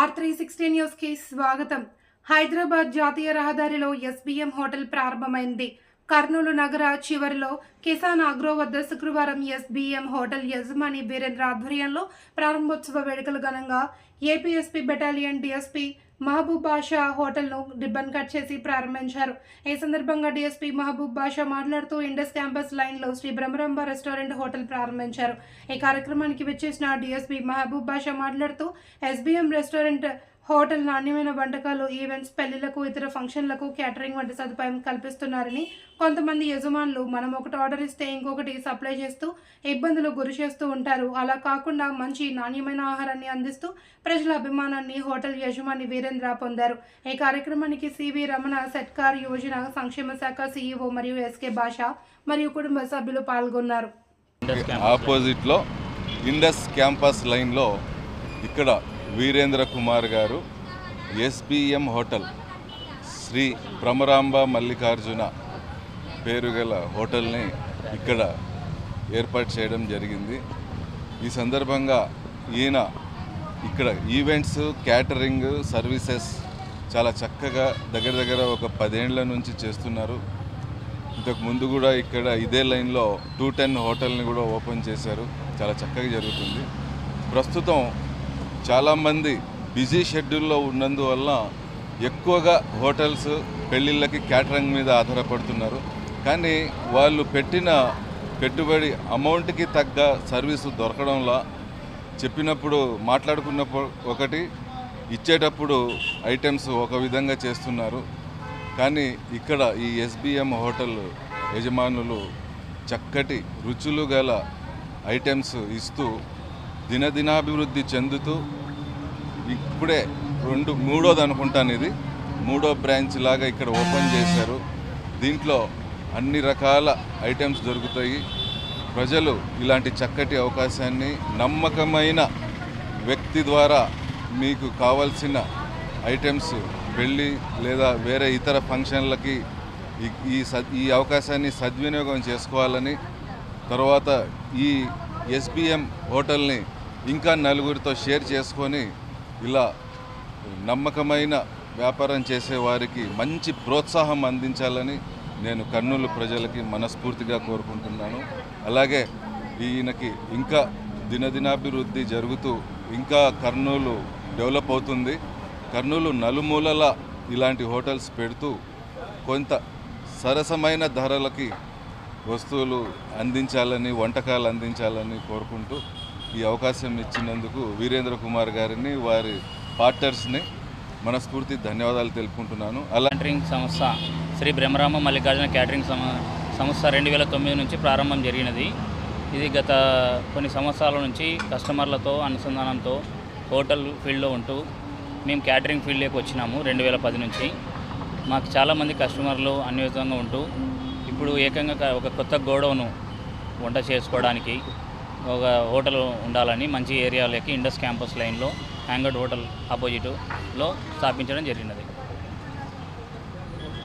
Are three sixty న్యూస్కి స్వాగతం. హైదరాబాద్ జాతీయ రహదారిలో ఎస్బీఎం హోటల్ ప్రారంభమైంది. కర్నూలు నగర చివరిలో కిసాన్ అగ్రో వద్ద శుక్రవారం ఎస్బీఎం హోటల్ యజమాని వీరేంద్ర ఆధ్వర్యంలో ప్రారంభోత్సవ వేడుకలు ఘనంగా APSP battalion DSP Mahaboob Basha హోటల్ను ribbon cut చేసి ప్రారంభించారు. ఈ సందర్భంగా డీఎస్పీ మహబూబ్ బాషా మాట్లాడుతూ ఇండస్ క్యాంపస్ లైన్లో శ్రీ బ్రహ్మరంభ రెస్టారెంట్ హోటల్ ప్రారంభించారు. ఈ కార్యక్రమానికి విచ్చేసిన డీఎస్పీ మహబూబ్ బాషా మాట్లాడుతూ ఎస్బీఎం రెస్టారెంట్ హోటల్ నాణ్యమైన వంటకాలు ఈవెంట్స్ పెళ్ళిలకు ఇతర ఫంక్షన్లకు క్యాటరింగ్ వంటి సదుపాయం కల్పిస్తున్నారని కొంతమంది యజమానులు మనం ఒకటి ఆర్డర్ ఇస్తే ఇంకొకటి సప్లై చేస్తూ ఇబ్బందులు గురి చేస్తూ ఉంటారు. అలా కాకుండా మంచి నాణ్యమైన ఆహారాన్ని అందిస్తూ ప్రజల అభిమానాన్ని హోటల్ యజమాని వీరేంద్ర పొందారు. ఈ కార్యక్రమానికి సివి రమణ సెట్కార్ యోజన సంక్షేమ శాఖ సీఈఓ మరియు ఎస్కే భాష మరియు కుటుంబ సభ్యులు పాల్గొన్నారు. ఆపోజిట్లో ఇండస్ క్యాంపస్ లైన్లో ఇక్కడ వీరేంద్ర కుమార్ గారు ఎస్బిఎం హోటల్ శ్రీ భ్రమరాంబ మల్లికార్జున పేరు గల హోటల్ని ఇక్కడ ఏర్పాటు చేయడం జరిగింది. ఈ సందర్భంగా ఈయన ఇక్కడ ఈవెంట్స్ క్యాటరింగ్ సర్వీసెస్ చాలా చక్కగా దగ్గర దగ్గర ఒక పదేళ్ళ నుంచి చేస్తున్నారు. ఇంతకు ముందు కూడా ఇక్కడ ఇదే లైన్లో టూ టెన్ హోటల్ని కూడా ఓపెన్ చేశారు. చాలా చక్కగా జరుగుతుంది. ప్రస్తుతం చాలామంది బిజీ షెడ్యూల్లో ఉన్నందువల్ల ఎక్కువగా హోటల్స్ పెళ్ళిళ్ళకి క్యాటరింగ్ మీద ఆధారపడుతున్నారు. కానీ వాళ్ళు పెట్టిన పెట్టుబడి అమౌంట్కి తగ్గ సర్వీసు దొరకడంలా చెప్పినప్పుడు మాట్లాడుకున్నప్పుడు ఒకటి ఇచ్చేటప్పుడు ఐటమ్స్ ఒక విధంగా చేస్తున్నారు. కానీ ఇక్కడ ఈ ఎస్బిఎం హోటల్ యజమానులు చక్కటి రుచులు గల ఐటమ్స్ ఇస్తూ దినదినాభివృద్ధి చెందుతూ ఇప్పుడే రెండు మూడోది అనుకుంటాను ఇది. మూడో బ్రాంచ్ లాగా ఇక్కడ ఓపెన్ చేశారు. దీంట్లో అన్ని రకాల ఐటమ్స్ దొరుకుతాయి. ప్రజలు ఇలాంటి చక్కటి అవకాశాన్ని నమ్మకమైన వ్యక్తి ద్వారా మీకు కావాల్సిన ఐటమ్స్ పెళ్ళి లేదా వేరే ఇతర ఫంక్షన్లకి ఈ- ఈ సద్ ఈ అవకాశాన్ని సద్వినియోగం చేసుకోవాలని తర్వాత ఈ ఎస్బిఎం హోటల్ని ఇంకా నలుగురితో షేర్ చేసుకొని ఇలా నమ్మకమైన వ్యాపారం చేసే వారికి మంచి ప్రోత్సాహం అందించాలని నేను కర్నూలు ప్రజలకి మనస్ఫూర్తిగా కోరుకుంటున్నాను. అలాగే ఈయనకి ఇంకా దినదినాభివృద్ధి జరుగుతూ ఇంకా కర్నూలు డెవలప్ అవుతుంది. కర్నూలు నలుమూలల ఇలాంటి హోటల్స్ పెడుతూ కొంత సరసమైన ధరలకి వస్తువులు అందించాలని వంటకాలు అందించాలని కోరుకుంటూ ఈ అవకాశం ఇచ్చినందుకు వీరేంద్ర కుమార్ గారిని వారి పార్టర్స్ని మనస్ఫూర్తి ధన్యవాదాలు తెలుపుకుంటున్నాను. అలా క్యాటరింగ్ సంస్థ శ్రీ బ్రహ్మరామ మల్లికార్జున క్యాటరింగ్ సంస్థ రెండు వేల తొమ్మిది నుంచి ప్రారంభం జరిగినది. ఇది గత కొన్ని సంవత్సరాల నుంచి కస్టమర్లతో అనుసంధానంతో హోటల్ ఫీల్డ్లో ఉంటూ మేము క్యాటరింగ్ ఫీల్డ్లోకి వచ్చినాము రెండు వేల పది నుంచి. మాకు చాలామంది కస్టమర్లు అన్యోన్యంగా ఉంటూ ఇప్పుడు ఏకంగా ఒక కొత్త గోడౌను వంట చేసుకోవడానికి ఒక హోటల్ ఉండాలని మంచి ఏరియాలోకి ఇండస్ క్యాంపస్ లైన్లో హ్యాంగౌట్ హోటల్ ఆపోజిట్లో స్థాపించడం జరిగినది.